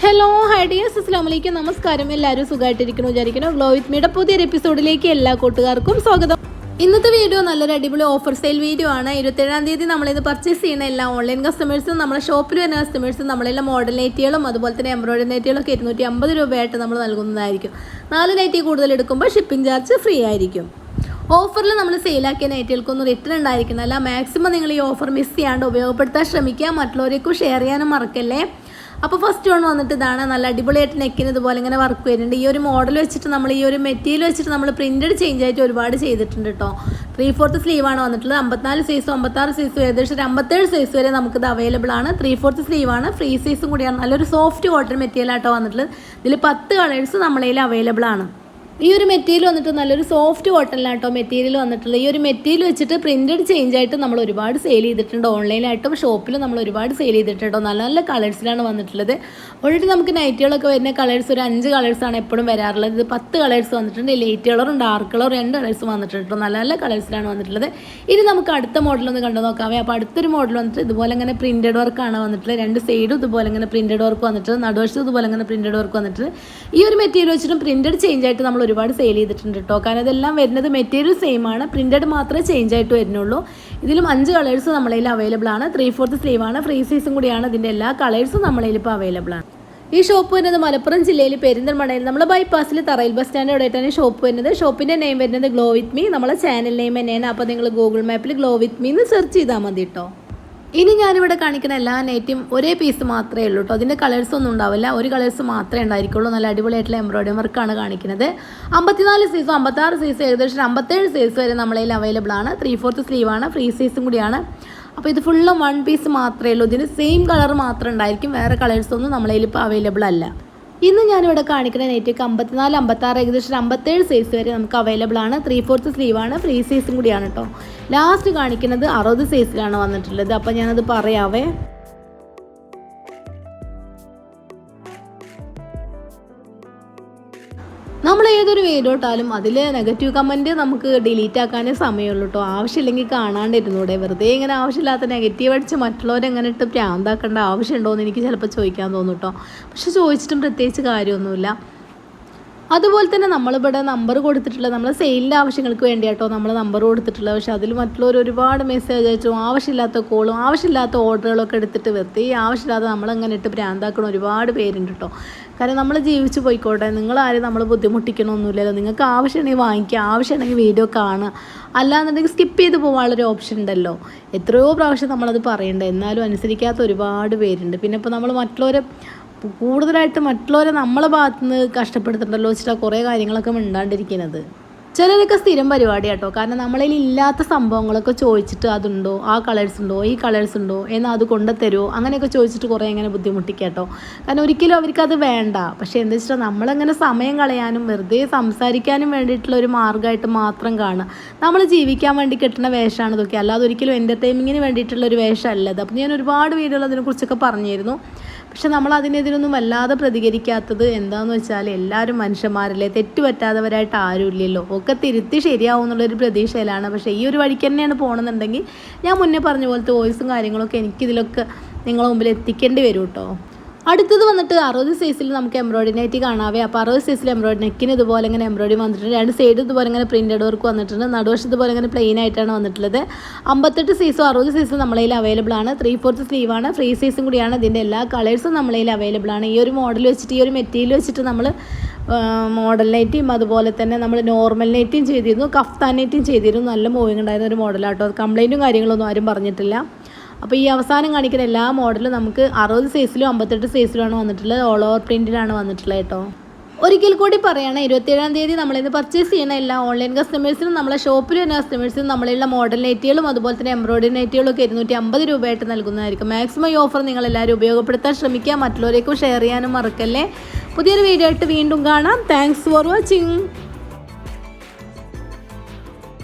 Hello hi dears അസ്ലാമലൈക്കും നമസ്കാരം എല്ലാവരും സുഖമായിട്ടിരിക്കുന്നു വിചാരിക്കുന്നു. ഗ്ലോ വിത്ത് മീയുടെ പുതിയൊരു എപ്പിസോഡിലേക്ക് എല്ലാ കൂട്ടുകാർക്കും സ്വാഗതം. ഇന്നത്തെ വീഡിയോ നല്ലൊരു അടിപൊളി ഓഫർ സെയിൽ വീഡിയോ ആണ്. ഇരുപത്തേഴാം തീയതി നമ്മളിത് പർച്ചേസ് ചെയ്യുന്ന എല്ലാ ഓൺലൈൻ കസ്റ്റമേഴ്സും നമ്മുടെ ഷോപ്പിൽ വരുന്ന കസ്റ്റമേഴ്സും നമ്മളെല്ലാം മോഡൽ നൈറ്റികളും അതുപോലെ തന്നെ എംബ്രോയിഡറി നൈറ്റികളൊക്കെ ഇരുന്നൂറ്റി അമ്പത് രൂപയായിട്ട് നമ്മൾ നൽകുന്നതായിരിക്കും. നാല് നൈറ്റി കൂടുതൽ എടുക്കുമ്പോൾ ഷിപ്പിംഗ് ചാർജ് ഫ്രീ ആയിരിക്കും. ഓഫറിൽ നമ്മൾ സെയിലാക്കിയ നൈറ്റുകൾക്കൊന്നും റിട്ടേൺ ഉണ്ടായിരിക്കുന്നല്ല മാക്സിമം നിങ്ങൾ ഈ ഓഫർ മിസ് ചെയ്യാണ്ട് ഉപയോഗപ്പെടുത്താൻ ശ്രമിക്കുക. മറ്റുള്ളവരേക്കും ഷെയർ ചെയ്യാനും മറക്കല്ലേ? അപ്പോൾ ഫസ്റ്റ് വൺ വന്നിട്ട് ഇതാണ് നല്ല അടിപൊളിയായിട്ട് നെക്കിന് ഇതുപോലെ ഇങ്ങനെ വർക്ക് വരുന്നുണ്ട്. ഈ ഒരു മോഡൽ വെച്ചിട്ട് നമ്മൾ ഈ ഒരു മെറ്റീരിയൽ വെച്ചിട്ട് നമ്മൾ പ്രിന്റഡ് ചേഞ്ച് ആയിട്ട് ഒരുപാട് ചെയ്തിട്ടുണ്ട് കേട്ടോ ത്രീ ഫോർത്ത് സ്ലീവാണ് വന്നിട്ടുള്ളത്. അമ്പത്തിനാല് സൈസും അമ്പത്താറ് സൈസും ഏകദേശം ഒരു അമ്പത്തേഴ് സൈസ് വരെ നമുക്കിത് അവൈലബിൾ ആണ്. ത്രീ ഫോർത്ത് സ്ലീവാണ് ഫ്രീ സൈസും കൂടിയാണ്. നല്ലൊരു സോഫ്റ്റ് കോട്ടൺ മെറ്റീരിയൽ ആട്ടോ വന്നിട്ടുള്ളത്. ഇതിൽ പത്ത് കളേഴ്സ് നമ്മളതിൽ അവൈലബിൾ ആണ്. ഈ ഒരു മെറ്റീരിയൽ വന്നിട്ട് നല്ലൊരു സോഫ്റ്റ് കോട്ടണിലാട്ടോ മെറ്റീരിയൽ വന്നിട്ടുള്ളത്. ഈ ഒരു മെറ്റീരിയൽ വെച്ചിട്ട് പ്രിന്റഡ് ചേഞ്ച് ആയിട്ട് നമ്മൾ ഒരുപാട് സെയിൽ ചെയ്തിട്ടുണ്ട്. ഓൺലൈനായിട്ടും ഷോപ്പിലും നമ്മൾ ഒരുപാട് സെയിൽ ചെയ്തിട്ടുണ്ടോ. നല്ല നല്ല കളേഴ്സിലാണ് വന്നിട്ടുള്ളത്. ഓൾറെഡി നമുക്ക് നൈറ്റുകളൊക്കെ വരുന്ന കളേഴ്സ് ഒരു അഞ്ച് കളേഴ്സാണ് എപ്പോഴും വരാറുള്ളത്. ഇത് പത്ത് കളേഴ്സ് വന്നിട്ടുണ്ട്. ലൈറ്റ് കളറും ഡാർക്ക് കളറും രണ്ട് കളേഴ്സ് വന്നിട്ടുണ്ട് കേട്ടോ നല്ല നല്ല കളേഴ്സിലാണ് വന്നിട്ടുള്ളത്. ഇനി നമുക്ക് അടുത്ത മോഡൽ ഒന്ന് കണ്ടു നോക്കാമേ അപ്പോൾ അടുത്തൊരു മോഡൽ വന്നിട്ട് ഇതുപോലെ ഇങ്ങനെ പ്രിന്റഡ് വർക്കാണ് വന്നിട്ടുള്ളത്. രണ്ട് സൈഡും ഇതുപോലെ ഇങ്ങനെ പ്രിന്റഡ് വർക്ക് വന്നിട്ട് നടുവശത്തും ഇതുപോലെ ഇങ്ങനെ പ്രിന്റഡ് വർക്ക് വന്നിട്ടുണ്ട് ഈ ഒരു മെറ്റീരിയൽ വെച്ചിട്ടും പ്രിന്റഡ് ചേഞ്ച് ആയിട്ട് നമ്മൾ ഒരുപാട് സെയിൽ ചെയ്തിട്ടുണ്ട് കേട്ടോ കാരണം ഇതെല്ലാം വരുന്നത് മെറ്റീരിയൽ സെയിം ആണ്. പ്രിന്റഡ് മാത്രമേ ചേഞ്ച് ആയിട്ട് വരുന്നുള്ളൂ. ഇതിലും അഞ്ച് കളേഴ്സ് നമ്മളതിൽ അവൈലബിൾ ആണ്. ത്രീ ഫോർത്ത് സ്ലീവ് ആണ് ഫ്രീ സൈസും കൂടിയാണ്. ഇതിന്റെ എല്ലാ കളേഴ്സും നമ്മളതിൽ ഇപ്പോൾ അവൈലബിൾ ആണ്. ഈ ഷോപ്പ് വരുന്നത് മലപ്പുറം ജില്ലയിൽ പെരിന്തൽമണയിൽ നമ്മൾ ബൈപ്പാസിൽ തറയിൽ ബസ് സ്റ്റാൻഡ് ആയിട്ടാണ് ഷോപ്പ് വരുന്നത്. ഷോപ്പിന്റെ നെയിം വരുന്നത് ഗ്ലോ വിത്ത് മീ നമ്മളെ ചാനൽ നെയിം തന്നെയാണ്. അപ്പോൾ നിങ്ങൾ ഗൂഗിൾ മാപ്പിൽ ഗ്ലോ വിത്ത് മീ എന്ന് സെർച്ച് ചെയ്താൽ മതി കേട്ടോ ഇനി ഞാനിവിടെ കാണിക്കുന്ന എല്ലാ നെറ്റും ഒരേ പീസ് മാത്രമേ ഉള്ളൂ കേട്ടോ അതിന്റെ കളേഴ്സ് ഒന്നും ഉണ്ടാവില്ല. ഒരു കളേഴ്സ് മാത്രമേ ഉണ്ടായിരിക്കുള്ളൂ. നല്ല അടിപൊളിയായിട്ടുള്ള എംബ്രോയിഡറി വർക്കാണ് കാണിക്കുന്നത്. അമ്പത്തിനാല് സൈസും അമ്പത്താറ് സൈസും ഏകദേശം അമ്പത്തേഴ് സൈസ് വരെ നമ്മളതിൽ അവൈലബിൾ ആണ്. ത്രീ ഫോർത്ത് ആണ്. ഫ്രീ സൈസും കൂടിയാണ്. അപ്പോൾ ഇത് ഫുള്ളും വൺ പീസ് മാത്രമേ ഉള്ളൂ. ഇതിന് സെയിം കളർ മാത്രമേ ഉണ്ടായിരിക്കും. വേറെ കളേഴ്സൊന്നും നമ്മളതിൽ ഇപ്പോൾ അവൈലബിൾ അല്ല. ഇന്ന് ഞാനിവിടെ കാണിക്കുന്ന നെറ്റിക്ക് അമ്പത്തിനാല് അമ്പത്താറ് ഏകദേശം അമ്പത്തേഴ് സൈസ് വരെ നമുക്ക് അവൈലബിൾ ആണ്. ത്രീ ഫോർത്ത് സ്ലീവ് ആണ്. ഫ്രീ സൈസും കൂടിയാണ് കേട്ടോ ലാസ്റ്റ് കാണിക്കുന്നത് അറുപത് സൈസിലാണ് വന്നിട്ടുള്ളത്. അപ്പോൾ ഞാനത് പറയാവേ. നമ്മൾ ഏതൊരു വീഡിയോട്ടാലും അതിൽ നെഗറ്റീവ് കമന്റ് നമുക്ക് ഡിലീറ്റ് ആക്കാനേ സമയമുള്ളൂ കേട്ടോ ആവശ്യമില്ലെങ്കിൽ കാണാണ്ടിരുന്നൂടെ. വെറുതെ ഇങ്ങനെ ആവശ്യമില്ലാത്ത നെഗറ്റീവ് അടിച്ച് മറ്റുള്ളവരെങ്ങനെ ഇട്ട് പ്രാന്താക്കേണ്ട ആവശ്യമുണ്ടോ എന്ന് എനിക്ക് ചിലപ്പോൾ ചോദിക്കാൻ തോന്നും കേട്ടോ പക്ഷെ ചോദിച്ചിട്ടും പ്രത്യേകിച്ച് കാര്യമൊന്നുമില്ല. അതുപോലെ തന്നെ നമ്മളിവിടെ നമ്പർ കൊടുത്തിട്ടുള്ള നമ്മൾ സെയിലിന്റെ ആവശ്യങ്ങൾക്ക് വേണ്ടി കേട്ടോ നമ്മൾ നമ്പർ കൊടുത്തിട്ടുള്ളത്. പക്ഷേ അതിൽ മറ്റുള്ളവർ ഒരുപാട് മെസ്സേജ് അയച്ചു. ആവശ്യമില്ലാത്ത കോളും ആവശ്യമില്ലാത്ത ഓർഡറുകളൊക്കെ എടുത്തിട്ട് വെത്തി ആവശ്യമില്ലാതെ നമ്മളങ്ങനെ ഇട്ട് ഭ്രാന്താക്കണം ഒരുപാട് പേരുണ്ട് കേട്ടോ കാരണം നമ്മൾ ജീവിച്ച് പോയിക്കോട്ടെ. നിങ്ങളാരും നമ്മൾ ബുദ്ധിമുട്ടിക്കണമൊന്നുമില്ലല്ലോ നിങ്ങൾക്ക് ആവശ്യമാണെങ്കിൽ വാങ്ങിക്കുക ആവശ്യമാണെങ്കിൽ വീഡിയോ കാണുക. അല്ലാന്നുണ്ടെങ്കിൽ സ്കിപ്പ് ചെയ്ത് പോകാനുള്ളൊരു ഓപ്ഷൻ ഉണ്ടല്ലോ. എത്രയോ പ്രാവശ്യം നമ്മളത് പറയണ്ട. എന്നാലും അനുസരിക്കാത്ത ഒരുപാട് പേരുണ്ട്. പിന്നെ ഇപ്പോൾ നമ്മൾ മറ്റുള്ളവരെ കൂടുതലായിട്ട് മറ്റുള്ളവരെ നമ്മളെ ഭാഗത്തു നിന്ന് കഷ്ടപ്പെടുത്തണ്ടല്ലോ വെച്ചിട്ടാണ് കുറേ കാര്യങ്ങളൊക്കെ മിണ്ടാണ്ടിരിക്കുന്നത്. ചിലരൊക്കെ സ്ഥിരം പരിപാടി കേട്ടോ കാരണം നമ്മളിൽ ഇല്ലാത്ത സംഭവങ്ങളൊക്കെ ചോദിച്ചിട്ട് അതുണ്ടോ? ആ കളേഴ്സ് ഉണ്ടോ? ഈ കളേഴ്സ് ഉണ്ടോ? എന്നാൽ അത് കൊണ്ടുത്തരുമോ അങ്ങനെയൊക്കെ ചോദിച്ചിട്ട് കുറേ ഇങ്ങനെ ബുദ്ധിമുട്ടിക്കുക കേട്ടോ. കാരണം ഒരിക്കലും അവർക്കത് വേണ്ട. പക്ഷേ എന്താ വെച്ചിട്ടാൽ നമ്മളങ്ങനെ സമയം കളയാനും വെറുതെ സംസാരിക്കാനും വേണ്ടിയിട്ടുള്ള ഒരു മാർഗമായിട്ട് മാത്രം കാണുക. നമ്മൾ ജീവിക്കാൻ വേണ്ടി കിട്ടുന്ന വേഷമാണ് ഇതൊക്കെ. അല്ലാതെ ഒരിക്കലും എന്റർടൈൻമെന്റിന് വേണ്ടിയിട്ടുള്ള ഒരു വേഷമല്ലത് അപ്പോൾ ഞാൻ ഒരുപാട് വീഡിയോകൾ അതിനെക്കുറിച്ചൊക്കെ പറഞ്ഞിരുന്നു. പക്ഷെ നമ്മൾ അതിനെതിരൊന്നും വല്ലാതെ പ്രതികരിക്കാത്തത് എന്താണെന്ന് വെച്ചാൽ എല്ലാവരും മനുഷ്യന്മാരല്ലേ? തെറ്റുപറ്റാത്തവരായിട്ട് ആരും ഇല്ലല്ലോ ഒക്കെ തിരുത്തി ശരിയാവും എന്നുള്ളൊരു പ്രതീക്ഷയിലാണ്. പക്ഷേ ഈ ഒരു വഴിക്ക് തന്നെയാണ് പോകണമെന്നുണ്ടെങ്കിൽ ഞാൻ മുന്നേ പറഞ്ഞ പോലത്തെ വോയിസും കാര്യങ്ങളൊക്കെ എനിക്കിതിലൊക്കെ നിങ്ങളെ മുമ്പിൽ എത്തിക്കേണ്ടി വരും കേട്ടോ അടുത്തത് വന്നിട്ട് അറുപത് സൈസിൽ നമുക്ക് എംബ്രോയിഡറി നൈറ്റി കാണാവേ. അപ്പോൾ അറുപത് സൈസിൽ എംബ്രോയിഡറി നെക്കിന് ഇതുപോലെ ഇങ്ങനെ എംബ്രോയിഡറി വന്നിട്ടുണ്ട്. രണ്ട് സൈഡ് ഇതുപോലെ ഇങ്ങനെ പ്രിന്റഡ് വർക്ക് വന്നിട്ടുണ്ട്. നടുവശത്ത് ഇതുപോലെ ഇങ്ങനെ പ്ലെയിൻ ആയിട്ടാണ് വന്നിട്ടുള്ളത്. അമ്പത്തെട്ട് സൈസും അറുപത് സൈസും നമ്മളതിൽ അവൈലബിൾ ആണ്. ത്രീ ഫോർത്ത് ആണ്. ഫ്രീ സൈസും കൂടിയാണ്. ഇതിന്റെ എല്ലാ കളേഴ്സും നമ്മളതിൽ അവൈലബിൾ ആണ്. ഈ ഒരു മോഡൽ വെച്ചിട്ട് ഈ ഒരു മെറ്റീരിയൽ വെച്ചിട്ട് നമ്മൾ മോഡൽ നൈറ്റിയും അതുപോലെ തന്നെ നമ്മൾ നോർമൽ നൈറ്റിയും ചെയ്തിരുന്നു. കഫ്താൻ നൈറ്റിയും ചെയ്തിരുന്നു. നല്ല മൂവിങ് ഉണ്ടായിരുന്ന ഒരു മോഡലാട്ടോ കംപ്ലൈന്റും കാര്യങ്ങളൊന്നും ആരും പറഞ്ഞിട്ടില്ല. അപ്പോൾ ഈ അവസാനം കാണിക്കുന്ന എല്ലാ മോഡലും നമുക്ക് അറുപത് സൈസിലും അമ്പത്തെട്ട് സൈസിലുമാണ് വന്നിട്ടുള്ളത്. ഓൾ ഓവർ പ്രിന്റിലാണ് വന്നിട്ടുള്ളത് കേട്ടോ. ഒരിക്കൽ കൂടി പറയണം ഇരുപത്തിയേഴാം തീയതി നമ്മളിന്ന് പർച്ചേസ് ചെയ്യുന്ന എല്ലാ ഓൺലൈൻ കസ്റ്റമേഴ്സിനും നമ്മളെ ഷോപ്പിൽ വരുന്ന കസ്റ്റമേഴ്സിനും നമ്മളുള്ള മോഡൽ നെറ്റുകളും അതുപോലെ തന്നെ എംബ്രോയിഡറി നെറ്റുകളും ഒക്കെ ഇരുന്നൂറ്റി അമ്പത് രൂപയായിട്ട് നൽകുന്നതായിരിക്കും. മാക്സിമം ഈ ഓഫർ നിങ്ങൾ എല്ലാവരും ഉപയോഗപ്പെടുത്താൻ ശ്രമിക്കുക. മറ്റുള്ളവരേക്കും ഷെയർ ചെയ്യാനും മറക്കല്ലേ. പുതിയൊരു വീഡിയോ ആയിട്ട് വീണ്ടും കാണാം. Thanks for watching